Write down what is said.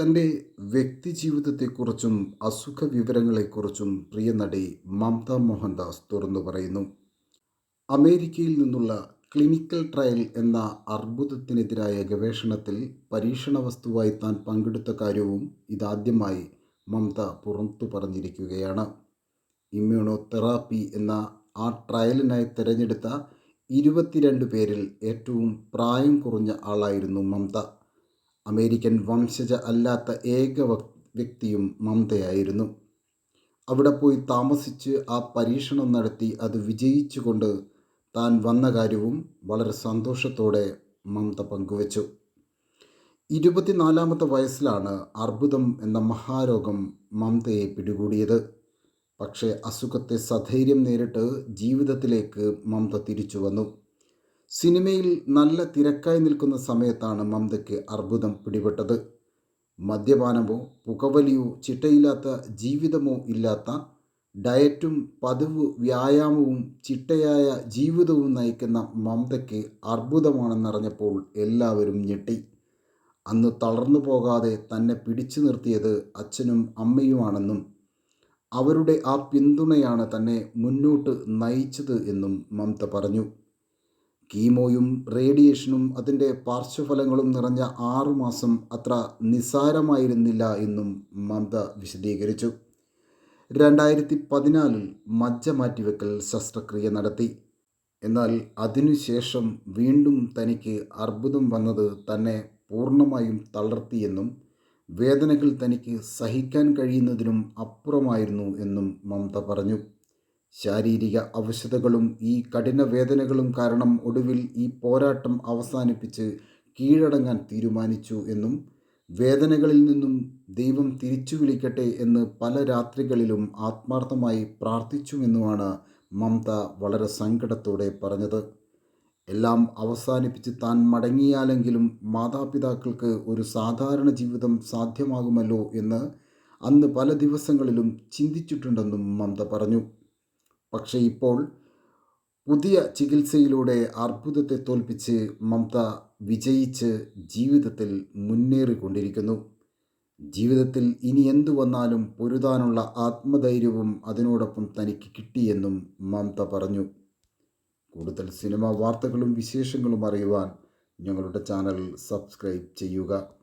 തന്റെ വ്യക്തി ജീവിതത്തെക്കുറിച്ചും അസുഖ വിവരങ്ങളെക്കുറിച്ചും പ്രിയ നടി മമത മോഹൻദാസ് തുറന്നു പറയുന്നു. അമേരിക്കയിൽ നിന്നുള്ള ക്ലിനിക്കൽ ട്രയൽ എന്ന അർബുദത്തിനെതിരായ ഗവേഷണത്തിൽ പരീക്ഷണ വസ്തുവായി താൻ പങ്കെടുത്ത കാര്യവും ഇതാദ്യമായി മമത പുറത്തു പറഞ്ഞിരിക്കുകയാണ്. ഇമ്മ്യൂണോ തെറാപ്പി എന്ന ആ ട്രയലിനായി തിരഞ്ഞെടുത്ത ഇരുപത്തിരണ്ട് പേരിൽ ഏറ്റവും പ്രായം കുറഞ്ഞ ആളായിരുന്നു മമത. അമേരിക്കൻ വംശജ അല്ലാത്ത ഏക വ്യക്തിയും മമതയായിരുന്നു. അവിടെ പോയി താമസിച്ച് ആ പരീക്ഷണം നടത്തി അത് വിജയിച്ചുകൊണ്ട് താൻ വന്ന കാര്യവും വളരെ സന്തോഷത്തോടെ മമത പങ്കുവച്ചു. ഇരുപത്തിനാലാമത്തെ വയസ്സിലാണ് അർബുദം എന്ന മഹാരോഗം മമതയെ പിടികൂടിയത്. പക്ഷേ അസുഖത്തെ സധൈര്യം നേരിട്ട് ജീവിതത്തിലേക്ക് മമത തിരിച്ചു വന്നു. സിനിമയിൽ നല്ല തിരക്കായി നിൽക്കുന്ന സമയത്താണ് മമതയ്ക്ക് അർബുദം പിടിപെട്ടത്. മദ്യപാനമോ പുകവലിയോ ചിട്ടയില്ലാത്ത ജീവിതമോ ഇല്ലാത്ത ഡയറ്റും പതിവ് വ്യായാമവും ചിട്ടയായ ജീവിതവും നയിക്കുന്ന മമതയ്ക്ക് അർബുദമാണെന്നറിഞ്ഞപ്പോൾ എല്ലാവരും ഞെട്ടി. അന്ന് തളർന്നു പോകാതെ തന്നെ പിടിച്ചു നിർത്തിയത് അച്ഛനും അമ്മയുമാണെന്നും അവരുടെ ആ പിന്തുണയാണ് തന്നെ മുന്നോട്ട് നയിച്ചത് എന്നും മമത പറഞ്ഞു. കീമോയും റേഡിയേഷനും അതിന്റെ പാർശ്വഫലങ്ങളും നിറഞ്ഞ ആറുമാസം അത്ര നിസ്സാരമായിരുന്നില്ല എന്നും മമത വിശദീകരിച്ചു. രണ്ടായിരത്തി പതിനാലിൽ മജ്ജ മാറ്റിവെക്കൽ ശസ്ത്രക്രിയ നടത്തി. എന്നാൽ അതിനുശേഷം വീണ്ടും തനിക്ക് അർബുദം വന്നത് തന്നെ പൂർണമായും തളർത്തിയെന്നും വേദനകൾ തനിക്ക് സഹിക്കാൻ കഴിയുന്നതിനും അപ്പുറമായിരുന്നു എന്നും മമത പറഞ്ഞു. ശാരീരിക അവശതകളും ഈ കഠിന വേദനകളും കാരണം ഒടുവിൽ ഈ പോരാട്ടം അവസാനിപ്പിച്ച് കീഴടങ്ങാൻ തീരുമാനിച്ചു എന്നും വേദനകളിൽ നിന്നും ദൈവം തിരിച്ചു വിളിക്കട്ടെ എന്ന് പല രാത്രികളിലും ആത്മാർത്ഥമായി പ്രാർത്ഥിച്ചുവെന്നുമാണ് മമത വളരെ സങ്കടത്തോടെ പറഞ്ഞത്. എല്ലാം അവസാനിപ്പിച്ച് താൻ മടങ്ങിയാലെങ്കിലും മാതാപിതാക്കൾക്ക് ഒരു സാധാരണ ജീവിതം സാധ്യമാകുമല്ലോ എന്ന് അന്ന് പല ദിവസങ്ങളിലും ചിന്തിച്ചിട്ടുണ്ടെന്നും മമത പറഞ്ഞു. പക്ഷേ ഇപ്പോൾ പുതിയ ചികിത്സയിലൂടെ അർബുദത്തെ തോൽപ്പിച്ച് മമത വിജയിച്ച് ജീവിതത്തിൽ മുന്നേറിക്കൊണ്ടിരിക്കുന്നു. ജീവിതത്തിൽ ഇനി എന്തു വന്നാലും പൊരുതാനുള്ള ആത്മധൈര്യവും അതിനോടൊപ്പം തനിക്ക് കിട്ടിയെന്നും മമത പറഞ്ഞു. കൂടുതൽ സിനിമാ വാർത്തകളും വിശേഷങ്ങളും അറിയുവാൻ ഞങ്ങളുടെ ചാനൽ സബ്സ്ക്രൈബ് ചെയ്യുക.